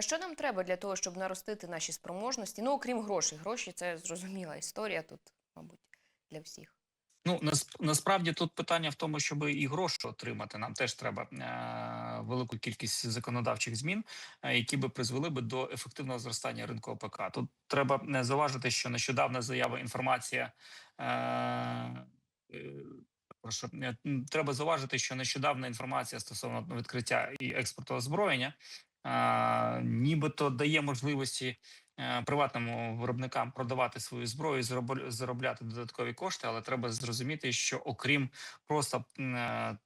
А що нам треба для того, щоб наростити наші спроможності? Ну, окрім грошей. Гроші це зрозуміла історія тут, мабуть, для всіх. Ну нас, насправді тут питання в тому, щоб і гроші отримати. Нам теж треба е, велику кількість законодавчих змін, е, які би призвели би до ефективного зростання ринку ОПК. Тут треба не зауважити, що нещодавна заява інформація. Е, е, е, треба зауважити, що нещодавна інформація стосовно відкриття і експорту озброєння, нібито дає можливості е, приватним виробникам продавати свою зброю, зароб- заробляти додаткові кошти, але треба зрозуміти, що окрім просто е,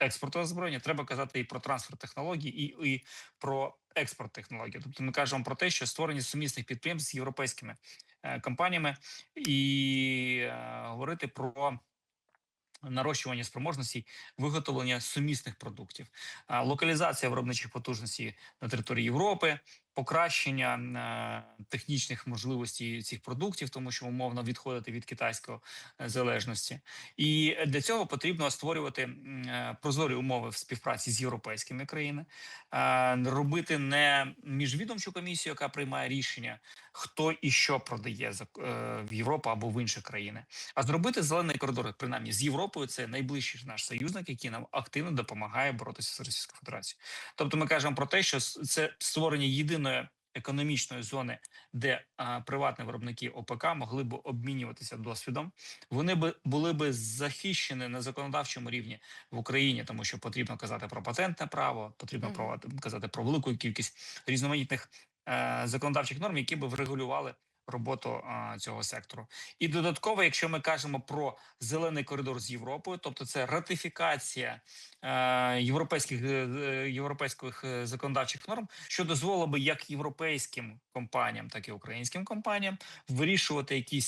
експорту озброєння, треба казати і про трансфер технологій, і, і про експорт технологій. Тобто ми кажемо про те, що створення сумісних підприємств з європейськими е, компаніями, і говорити про нарощування спроможностей виготовлення сумісних продуктів, локалізація виробничих потужностей на території Європи, покращення е, технічних можливостей цих продуктів, тому що умовно відходити від китайської е, залежності, і для цього потрібно створювати е, прозорі умови в співпраці з європейськими країнами, робити не міжвідомчу комісію, яка приймає рішення, хто і що продає в Європу або в інші країни, а зробити зелений коридор, принаймні з Європою, це найближчий наш союзник, який нам активно допомагає боротися з Російською Федерацією. Тобто, ми кажемо про те, що це створення єдиної економічної зони, де а, приватні виробники ОПК могли б обмінюватися досвідом. Вони би були б захищені на законодавчому рівні в Україні, тому що потрібно казати про патентне право, потрібно mm. про казати про велику кількість різноманітних е, законодавчих норм, які би врегулювали роботу цього сектору. І додатково, якщо ми кажемо про зелений коридор з Європою, тобто це ратифікація е, європейських е, європейських е, законодавчих норм, що дозволило би як європейським компаніям, так і українським компаніям вирішувати якийсь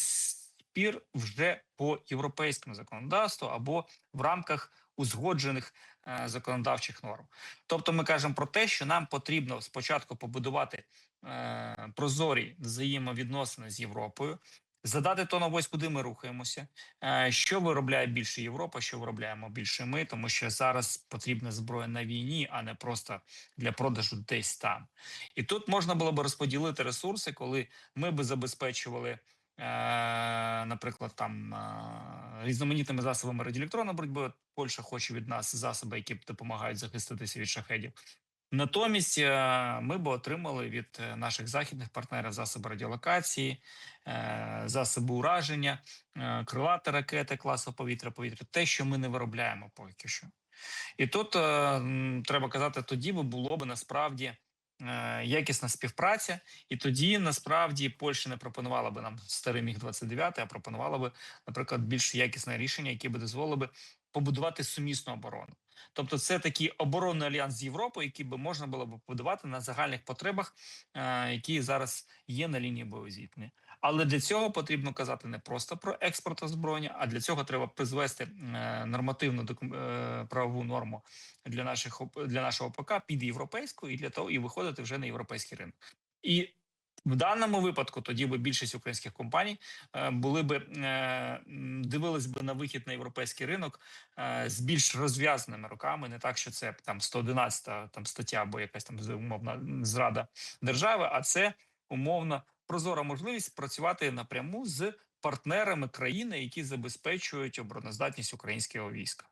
спір вже по європейському законодавству або в рамках узгоджених е, законодавчих норм. Тобто, ми кажемо про те, що нам потрібно спочатку побудувати е, прозорі взаємовідносини з Європою, задати тон ось куди ми рухаємося, е, що виробляє більше Європа, що виробляємо більше ми, тому що зараз потрібна зброя на війні, а не просто для продажу десь там. І тут можна було б розподілити ресурси, коли ми би забезпечували. е, Наприклад, там різноманітними засобами радіоелектронної боротьби Польща хоче від нас засоби, які допомагають захиститися від шахедів. Натомість е, ми б отримали від е, наших західних партнерів засоби радіолокації, е, засоби ураження, крилати ракети класу повітря, повітря, те, що ми не виробляємо поки що. І тут треба казати, тоді би було б насправді якісна співпраця, і тоді насправді Польща не пропонувала би нам старий міг 29 а пропонувала би, наприклад, більш якісне рішення, яке би дозволило би побудувати сумісну оборону. Тобто, це такий оборонний альянс з Європою, який би можна було б побудувати на загальних потребах, е, які зараз є на лінії боєзіткнення. Але для цього потрібно казати не просто про експорт озброєння, а для цього треба призвести е, нормативну е, правову норму для наших для нашого ОПК під європейську і для того і виходити вже на європейський ринок. І в даному випадку тоді би більшість українських компаній е, були би е, дивились би на вихід на європейський ринок е, з більш розв'язаними руками, не так, що це там 111 там стаття або якась там умовна зрада держави, а це умовно прозора можливість працювати напряму з партнерами країни, які забезпечують обороноздатність українського війська,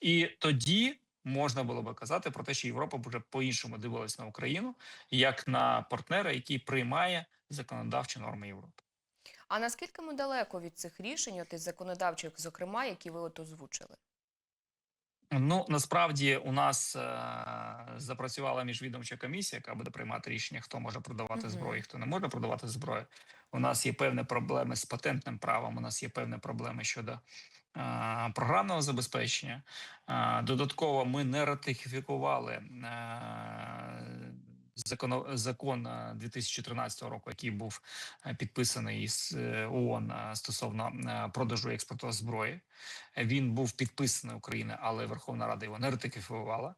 і тоді можна було би казати про те, що Європа вже по-іншому дивилась на Україну як на партнера, який приймає законодавчі норми Європи. А наскільки ми далеко від цих рішень, от із законодавчих, зокрема, які ви от озвучили? Ну насправді у нас е, запрацювала міжвідомча комісія, яка буде приймати рішення, хто може продавати Мгм. зброю, хто не може продавати зброю. У нас є певні проблеми з патентним правом. У нас є певні проблеми щодо програмного забезпечення. Додатково ми не ратифікували е, закон, закон е, 2013 року, який був е, підписаний із ООН стосовно продажу експорту зброї. Він був підписаний Україною, але Верховна Рада його не ратифікувала.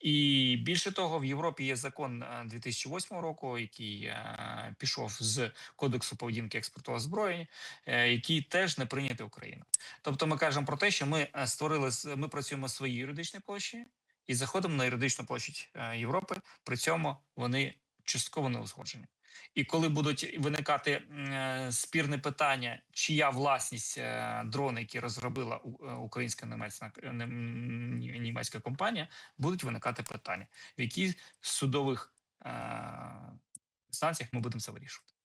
І більше того, в Європі є закон е, 2008 року, який е, пішов з кодексу поведінки експорту озброєнь, е, який теж не прийнятий Україною. Тобто, ми кажемо про те, що ми е, створили ми працюємо своїй юридичній площі і заходимо на юридичну площадь е, Європи. При цьому вони частково неузгоджені. І коли будуть виникати е, спірне питання, чия власність е, дрони, які розробила е, українська німецька, німецька компанія, будуть виникати питання, в яких судових інстанціях ми будемо це вирішувати.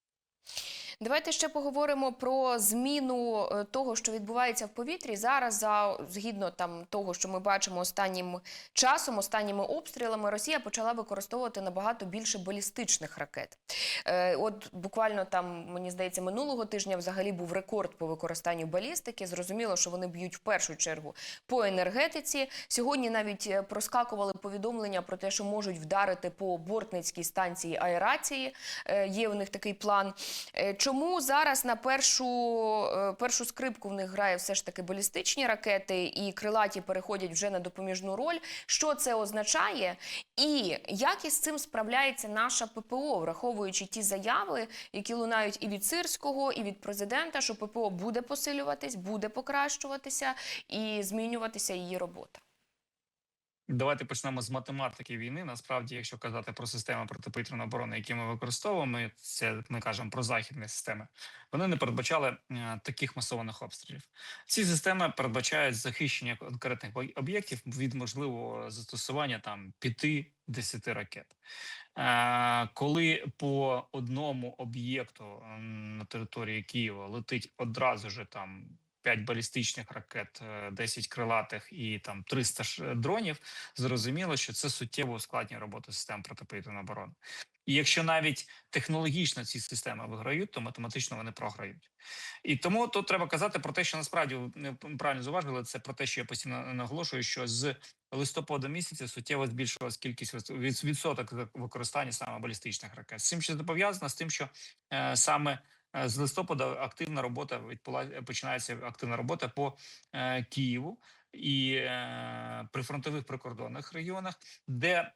Давайте ще поговоримо про зміну е, того, що відбувається в повітрі. Зараз, за згідно там того, що ми бачимо останнім часом, останніми обстрілами, Росія почала використовувати набагато більше балістичних ракет. Е, от буквально там мені здається, минулого тижня взагалі був рекорд по використанню балістики. Зрозуміло, що вони б'ють в першу чергу по енергетиці. Сьогодні навіть е, проскакували повідомлення про те, що можуть вдарити по бортницькій станції аерації. Е, Є у них такий план. Е, Чому зараз на першу, е, першу скрипку в них грає все ж таки балістичні ракети і крилаті переходять вже на допоміжну роль? Що це означає? І як із цим справляється наша ППО, враховуючи ті заяви, які лунають і від Сирського, і від президента, що ППО буде посилюватись, буде покращуватися і змінюватися її робота? Давайте почнемо з математики війни. Насправді, якщо казати про системи протиповітряної оборони, які ми використовуємо, це ми кажемо про західні системи. Вони не передбачали е, таких масованих обстрілів. Ці системи передбачають захищення конкретних об'єктів від можливого застосування там 5-10 ракет. Е, коли по одному об'єкту на території Києва летить одразу же там 5 балістичних ракет, е, 10 крилатих і там 300 дронів, зрозуміло, що це суттєво ускладнює роботу систем протиповітряної оборони. І якщо навіть технологічно ці системи виграють, то математично вони програють. І тому тут треба казати про те, що насправді ви правильно зауважили, це про те, що я постійно наголошую, що з листопада місяця суттєво збільшилась кількість відсоток використання саме балістичних ракет. З цим що це пов'язано з тим, що е, саме е, з листопада активна робота починається активна робота по е, Києву і е, прифронтових прикордонних регіонах, де е,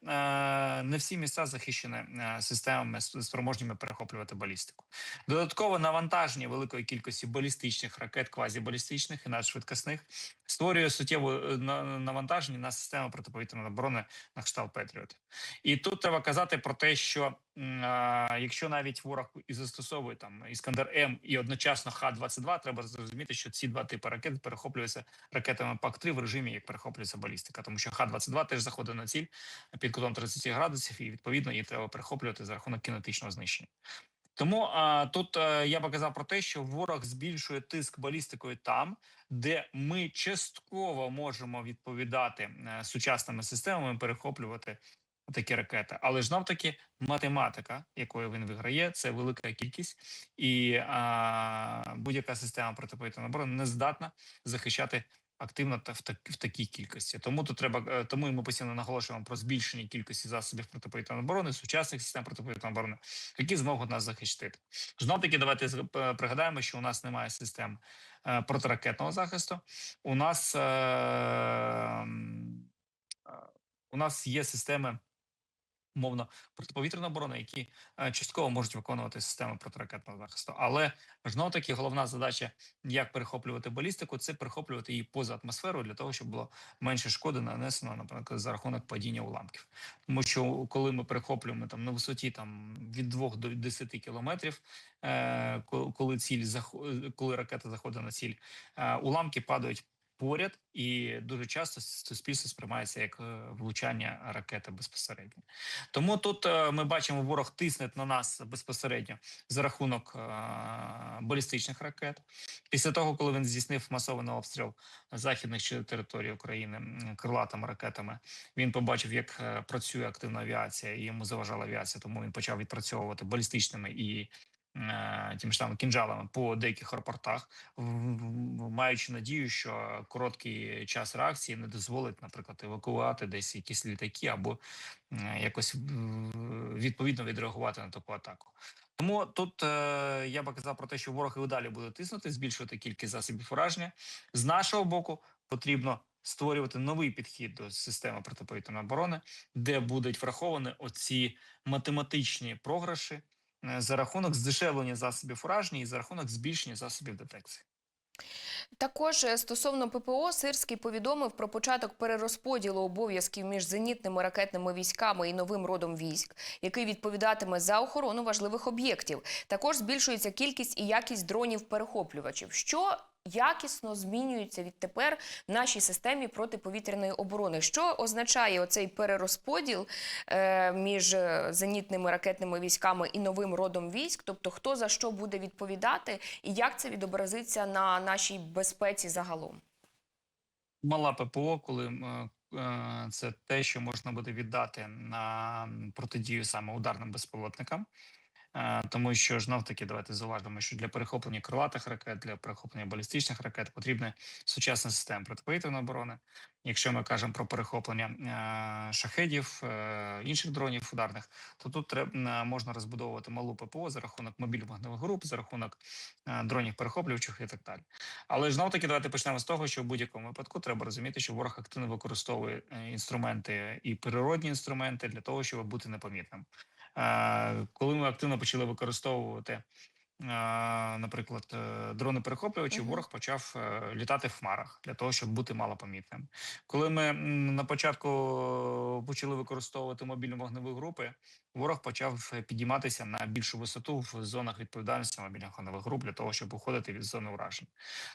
не всі міста захищені е, системами спроможніми перехоплювати балістику. Додатково навантаження великої кількості балістичних ракет, квазібалістичних і надшвидкісних створює суттєве на- навантаження на систему протиповітряної оборони на кшталт Петріот. І тут треба казати про те, що якщо навіть ворог і застосовує там Іскандер М і одночасно Х-22, треба зрозуміти, що ці два типи ракет перехоплюються ракетами ПАК-3 в режимі, як перехоплюється балістика, тому що Х-22 теж заходить на ціль під кутом 30 градусів, і відповідно її треба перехоплювати за рахунок кінетичного знищення. Тому а, тут а, я би казав про те, що ворог збільшує тиск балістикою там, де ми частково можемо відповідати е, сучасними системами, перехоплювати такі ракети. Але ж таки математика, якою він виграє, це велика кількість, і а, будь-яка система протиповітряної оборони не здатна захищати активно та в, так, в такій кількості. Тому тут треба е, тому і ми постійно наголошуємо про збільшення кількості засобів протиповітряної оборони, сучасних систем протиповітряної оборони, які зможуть нас захистити. Знов таки, давайте пригадаємо, що у нас немає систем е, протиракетного захисту. У нас е, у нас є системи. Мовно протиповітряної оборони, які е, частково можуть виконувати системи протиракетного захисту, але знов таки головна задача, як перехоплювати балістику, це перехоплювати її поза атмосферу для того, щоб було менше шкоди нанесено, наприклад, за рахунок падіння уламків. Тому що коли ми перехоплюємо там на висоті там від 2 до 10 кілометрів, е, коли ціль коли ракета заходить на ціль, е, уламки падають. Поряд і дуже часто суспільство сприймається як е, влучання ракети безпосередньо. Тому тут е, ми бачимо, ворог тисне на нас безпосередньо за рахунок е, балістичних ракет. Після того, коли він здійснив масований обстріл західних територій України крилатими ракетами, він побачив, як працює активна авіація, і йому заважала авіація, тому він почав відпрацьовувати балістичними і. Е, Тим ж самим кінжалами по деяких аеропортах, маючи надію, що короткий час реакції не дозволить, наприклад, евакуювати десь якісь літаки або е, якось відповідно відреагувати на таку атаку. Тому тут е, я би казав про те, що ворог і далі буде тиснути, збільшувати кількість засобів ураження. З нашого боку потрібно створювати новий підхід до системи протиповітряної оборони, де будуть враховані оці математичні програші за рахунок здешевлення засобів ураження і за рахунок збільшення засобів детекції. Також е, стосовно ППО, Сирський повідомив про початок перерозподілу обов'язків між зенітними ракетними військами і новим родом військ, який відповідатиме за охорону важливих об'єктів. Також збільшується кількість і якість дронів-перехоплювачів, що якісно змінюється відтепер в нашій системі протиповітряної оборони. Що означає оцей перерозподіл е, між е, зенітними ракетними військами і новим родом військ? Тобто, хто за що буде відповідати, і як це відобразиться на нашій безпеці загалом? Мала ППО, коли е, це те, що можна буде віддати на протидію саме ударним безпілотникам. Е, Тому що знов таки давайте зауважимо, що для перехоплення крилатих ракет, для перехоплення балістичних ракет потрібна сучасна система протиповітряної оборони. Якщо ми кажемо про перехоплення е, шахедів, е, інших дронів ударних, то тут треба можна розбудовувати малу ППО за рахунок мобільних вогневих груп, за рахунок дронів перехоплювачів і так далі. Але знов таки давайте почнемо з того, що в будь-якому випадку треба розуміти, що ворог активно використовує інструменти і природні інструменти для того, щоб бути непомітним. Е, Коли ми активно почали використовувати, е, наприклад, е, дрони перехоплювачі, ворог почав е, літати в хмарах для того, щоб бути малопомітним. Коли ми на початку почали використовувати мобільні вогневі групи, ворог почав е, підійматися на більшу висоту в зонах відповідальності мобільних вогневих груп для того, щоб уходити від зони уражень.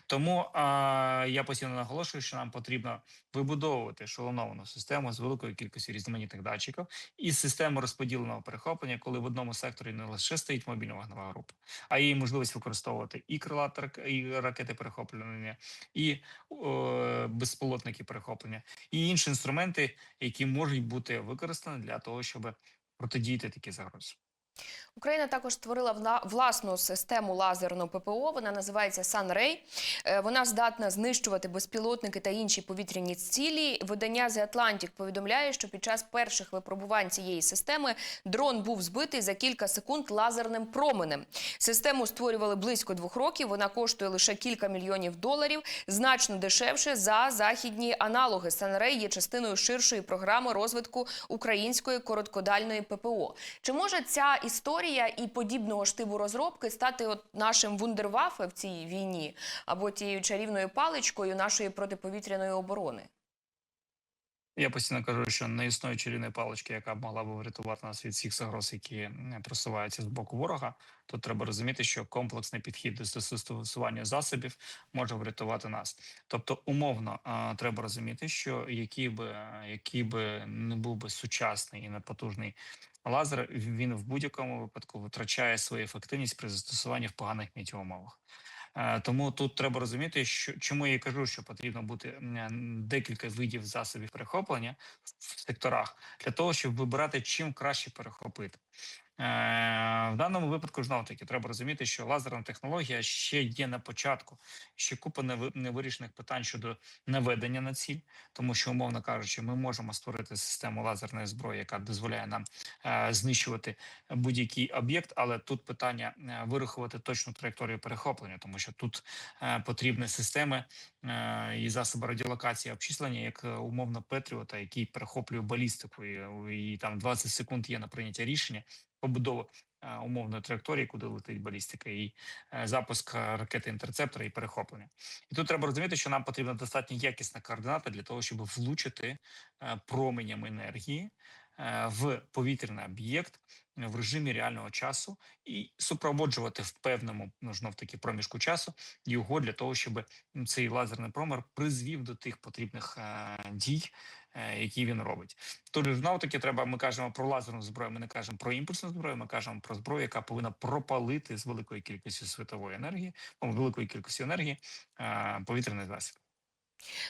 Тому а, я постійно наголошую, що нам потрібно вибудовувати шалоновану систему з великою кількістю різноманітних датчиків і систему розподіленого перехоплення, коли в одному секторі не лише стоїть мобільна вогнева група, а є можливість використовувати і крилати і ракети перехоплення, і е, безпілотники перехоплення, і інші інструменти, які можуть бути використані для того, щоб протидіяти такі загрози. Україна також створила вла- власну систему лазерного ППО. Вона називається. Е, Вона здатна знищувати безпілотники та інші повітряні цілі. Видання The Atlantic повідомляє, що під час перших випробувань цієї системи дрон був збитий за кілька секунд лазерним променем. Систему створювали близько двох років. Вона коштує лише кілька мільйонів доларів, значно дешевше за західні аналоги. Sunray є частиною ширшої програми розвитку української короткодальної ППО. Чи може ця історія і подібного штибу розробки стати от нашим вундервафе в цій війні або тією чарівною паличкою нашої протиповітряної оборони? Я постійно кажу, що не існує чарівної палички, яка б могла б врятувати нас від всіх загроз, які просуваються з боку ворога. Тут треба розуміти, що комплексний підхід до застосування засобів може врятувати нас. Тобто, умовно треба розуміти, що який би який би не був би сучасний і непотужний лазер, він в будь-якому випадку витрачає свою ефективність при застосуванні в поганих метеоумовах. Е, Тому тут треба розуміти, що чому я кажу, що потрібно бути декілька видів засобів перехоплення в секторах для того, щоб вибирати чим краще перехопити. Е, В даному випадку знов таки треба розуміти, що лазерна технологія ще є на початку, ще купа неви- невирішених питань щодо наведення на ціль, тому що, умовно кажучи, ми можемо створити систему лазерної зброї, яка дозволяє нам е, знищувати будь-який об'єкт, але тут питання е, вирахувати точну траєкторію перехоплення, тому що тут потрібні системи і засоби радіолокації обчислення, як умовно Петріота, який перехоплює балістику, і, і там 20 секунд є на прийняття рішення побудови е, умовної траєкторії, куди летить балістика, і е, запуск е, ракети інтерцептора і перехоплення. І тут треба розуміти, що нам потрібна достатньо якісна координата для того, щоб влучити променям енергії в повітряний об'єкт в режимі реального часу і супроводжувати в певному ну, знов таки проміжку часу його для того, щоб цей лазерний промер призвів до тих потрібних дій, які він робить. Тут знову таки треба. Ми кажемо про лазерну зброю. Ми не кажемо про імпульсну зброю. Ми кажемо про зброю, яка повинна пропалити з великою кількістю світової енергії, ну, великої кількості енергії е, повітряний засіб.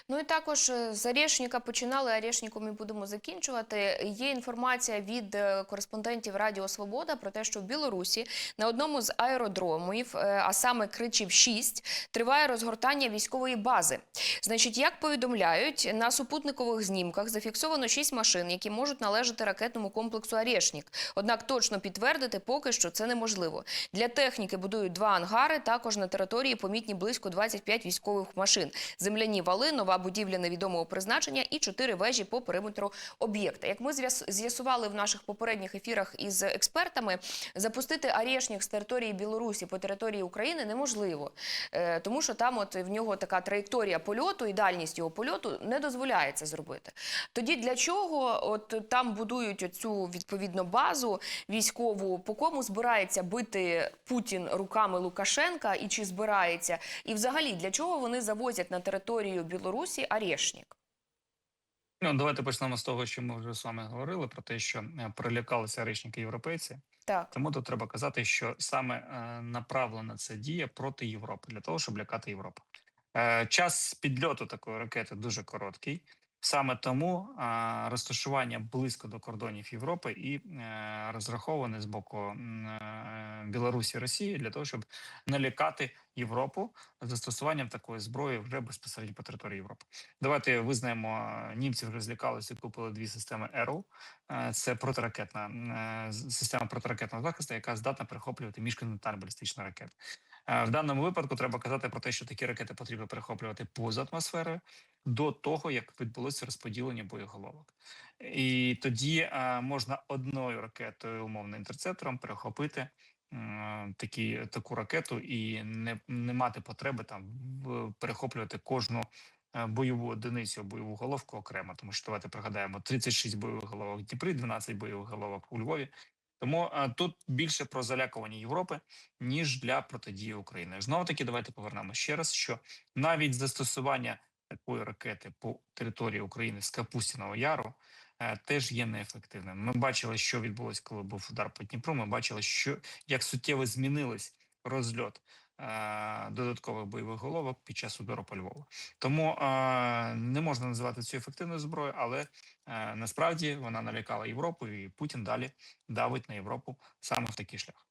Ну і також е, з Орешника починали, Орешником і будемо закінчувати. Є інформація від е, кореспондентів Радіо Свобода про те, що в Білорусі на одному з аеродромів, е, а саме Кричів 6, триває розгортання військової бази. Значить, як повідомляють, на супутникових знімках зафіксовано 6 машин, які можуть належати ракетному комплексу Орешник. Однак точно підтвердити поки що це неможливо. Для техніки будують два ангари. Також на території помітні близько 25 військових машин. Земляні вали підвали, нова будівля невідомого призначення і чотири вежі по периметру об'єкта. Як ми з'яс- з'ясували в наших попередніх ефірах із експертами, запустити Арєшнік з території Білорусі по території України неможливо, Е, тому що там от в нього така траєкторія польоту і дальність його польоту не дозволяє це зробити. Тоді для чого от там будують цю відповідно базу військову, по кому збирається бити Путін руками Лукашенка і чи збирається? І взагалі для чого вони завозять на територію Білорусі Арєшнік? Ну, давайте почнемо з того, що ми вже з вами говорили про те, що е, прилякалися речники європейці. Так. Тому тут треба казати, що саме е, направлена ця дія проти Європи для того, щоб лякати Європу. Е, час підльоту такої ракети дуже короткий. Саме тому розташування близько до кордонів Європи і е, розраховане з боку е, Білорусі Росії для того, щоб налякати Європу застосуванням такої зброї вже безпосередньо по території Європи. Давайте визнаємо, е, німці вже злякалися купили дві системи Arrow. Е, Це протиракетна система протиракетного захисту, яка здатна перехоплювати міжконтинентальні балістичні ракети. Е, В даному випадку треба казати про те, що такі ракети потрібно перехоплювати поза атмосферою до того, як відбулося розподілення боєголовок. І тоді е, можна одною ракетою, умовно інтерцептором, перехопити такі, таку ракету і не, не мати потреби там перехоплювати кожну е, бойову одиницю, бойову головку окремо. Тому що давайте пригадаємо 36 бойових головок в Дніпрі, 12 бойових головок у Львові. Тому тут більше про залякування Європи ніж для протидії України. Знову таки, давайте повернемо ще раз, що навіть застосування такої ракети по території України з Капустіного Яру е, теж є неефективним. Ми бачили, що відбулось, коли був удар по Дніпру. Ми бачили, що як суттєво змінились розльот додаткових бойових головок під час удару по Львову. Тому е, не можна називати цю ефективною зброєю, але е, насправді вона налякала Європу, і Путін далі давить на Європу саме в такий шлях.